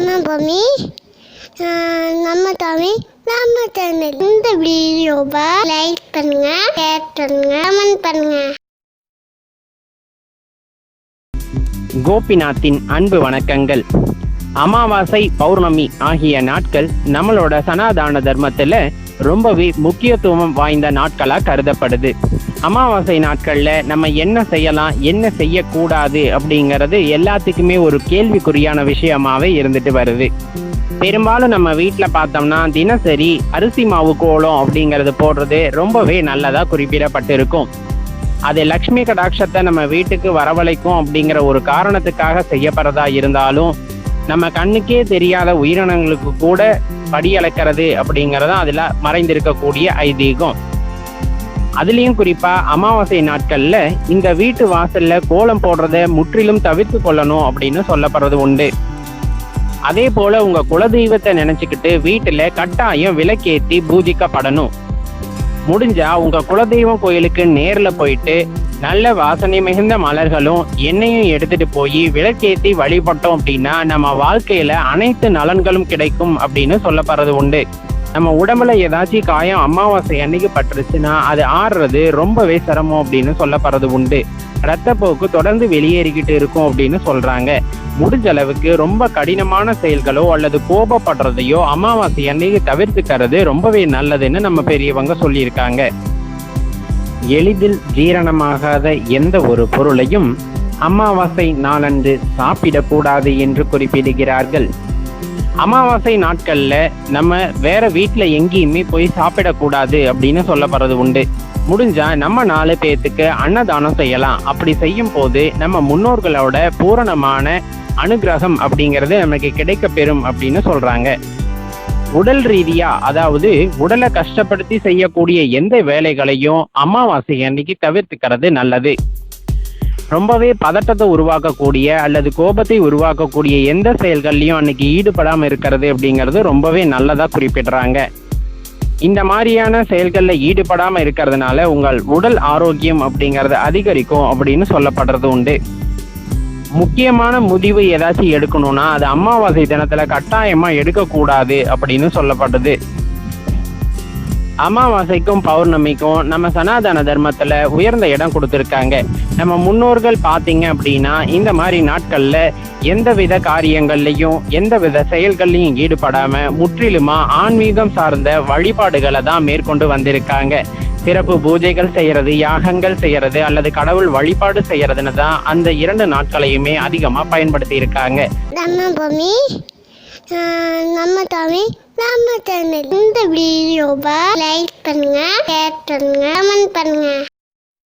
நம்ம பூமி நம்ம தமிழ் நம்ம சேனல் இந்த வீடியோவை லைக் பண்ணுங்க ஷேர் பண்ணுங்க கமெண்ட் பண்ணுங்க. கோபிநாத்தின் அன்பு வணக்கங்கள். அமாவாசை பௌர்ணமி ஆகிய நாட்கள் நம்மளோட சனாதான தர்மத்தில் ரொம்பவே முக்கியத்துவம் வாய்ந்த நாட்களாக கருதப்படுது. அமாவாசை நாட்களில் நம்ம என்ன செய்யலாம் என்ன செய்யக்கூடாது அப்படிங்கிறது எல்லாத்துக்குமே ஒரு கேள்விக்குறியான விஷயமாவே இருந்துட்டு வருது. பெரும்பாலும் நம்ம வீட்டில் பார்த்தோம்னா தினசரி அரிசி மாவு கோலம் அப்படிங்கிறது போடுறது ரொம்பவே நல்லதாக குறிப்பிடப்பட்டிருக்கும். அது லக்ஷ்மி கடாட்சத்தை நம்ம வீட்டுக்கு வரவழைக்கும் அப்படிங்கிற ஒரு காரணத்துக்காக செய்யப்படுறதா இருந்தாலும் நம்ம கண்ணுக்கே தெரியாத உயிரினங்களுக்கு கூட படி அளக்கிறது அப்படிங்கறது அதுல மறைந்திருக்கக்கூடிய ஐதீகம். அதுலயும் குறிப்பா அமாவாசை நாட்கள்ல இந்த வீட்டு வாசல்ல கோலம் போடுறத முற்றிலும் தவிர்த்து கொள்ளணும் அப்படின்னு சொல்லப்படுறது உண்டு. அதே போல உங்க குலதெய்வத்தை நினைச்சுக்கிட்டு வீட்டுல கட்டாயம் விளக்கேத்தி பூஜிக்கப்படணும். முடிஞ்சா உங்க குலதெய்வம் கோயிலுக்கு நேர்ல போயிட்டு நல்ல வாசனை மிகுந்த மலர்களும் எண்ணெயும் எடுத்துட்டு போய் விளக்கேத்தி வழிபட்டோம் அப்படின்னா நம்ம வாழ்க்கையில அனைத்து நலன்களும் கிடைக்கும் அப்படின்னு சொல்லப்படுறது உண்டு. நம்ம உடம்புல ஏதாச்சும் காயம் அமாவாசை அன்னைக்கு பட்டுருச்சுன்னா அது ஆடுறது ரொம்பவே சிரமம் அப்படின்னு சொல்லப்படுறது உண்டு. ரத்தப்போக்கு தொடர்ந்து வெளியேறிக்கிட்டு இருக்கும் அப்படின்னு சொல்றாங்க. முடிஞ்ச அளவுக்கு ரொம்ப கடினமான செயல்களோ அல்லது கோபப்படுறதையோ அமாவாசை அன்னைக்கு தவிர்த்துக்கிறது ரொம்பவே நல்லதுன்னு நம்ம பெரியவங்க சொல்லியிருக்காங்க. எளிதில் ஜீரணமாகாத எந்த ஒரு பொருளையும் அமாவாசை நாளன்று சாப்பிடக்கூடாது என்று குறிப்பிடுகிறார்கள். அமாவாசை நாட்கள்ல நம்ம வேற வீட்டுல எங்கேயுமே போய் சாப்பிடக்கூடாது அப்படின்னு சொல்லப்படுறது உண்டு. முடிஞ்சா நம்ம நாலு பேர்த்துக்கு அன்னதானம் செய்யலாம். அப்படி செய்யும் போது நம்ம முன்னோர்களோட பூரணமான அனுகிரகம் அப்படிங்கிறது நமக்கு கிடைக்க பெறும் அப்படின்னு சொல்றாங்க. உடல் ரீதியா அதாவது உடலை கஷ்டப்படுத்தி செய்யக்கூடிய எந்த வேலைகளையும் அமாவாசை அன்னைக்கு தவிர்த்துக்கிறது நல்லது. ரொம்பவே பதட்டத்தை உருவாக்கக்கூடிய அல்லது கோபத்தை உருவாக்கக்கூடிய எந்த செயல்கள்லையும் அன்னைக்கு ஈடுபடாமல் இருக்கிறது அப்படிங்கிறது ரொம்பவே நல்லதா குறிப்பிடுறாங்க. இந்த மாதிரியான செயல்களில் ஈடுபடாமல் இருக்கிறதுனால உங்கள் உடல் ஆரோக்கியம் அப்படிங்கிறது அதிகரிக்கும் அப்படின்னு சொல்லப்படுறது உண்டு. முக்கியமான முடிவு ஏதாச்சும் எடுக்கணும்னா அது அமாவாசை தினத்துல கட்டாயமா எடுக்கக்கூடாது அப்படின்னு சொல்லப்பட்டது. அமாவாசைக்கும் பௌர்ணமிக்கும் நம்ம சனாதன தர்மத்துல உயர்ந்த இடம் கொடுத்துருக்காங்க. நம்ம முன்னோர்கள் பார்த்தீங்க அப்படின்னா இந்த மாதிரி நாட்கள்ல எந்தவித காரியங்கள்லையும் எந்தவித செயல்கள்லையும் ஈடுபடாம முற்றிலுமா ஆன்மீகம் சார்ந்த வழிபாடுகளை தான் மேற்கொண்டு வந்திருக்காங்க. சிறப்பு பூஜைகள் செய்யறது யாகங்கள் செய்யறது அல்லது கடவுள் வழிபாடு செய்யறதுன்னு தான் அந்த இரண்டு நாட்களையுமே அதிகமா பயன்படுத்தி இருக்காங்க நம்ம நம்ம தமிழ் நம்ம சேனல் இந்த வீடியோவை லைக் பண்ணுங்க ஷேர் பண்ணுங்க கமெண்ட் பண்ணுங்க.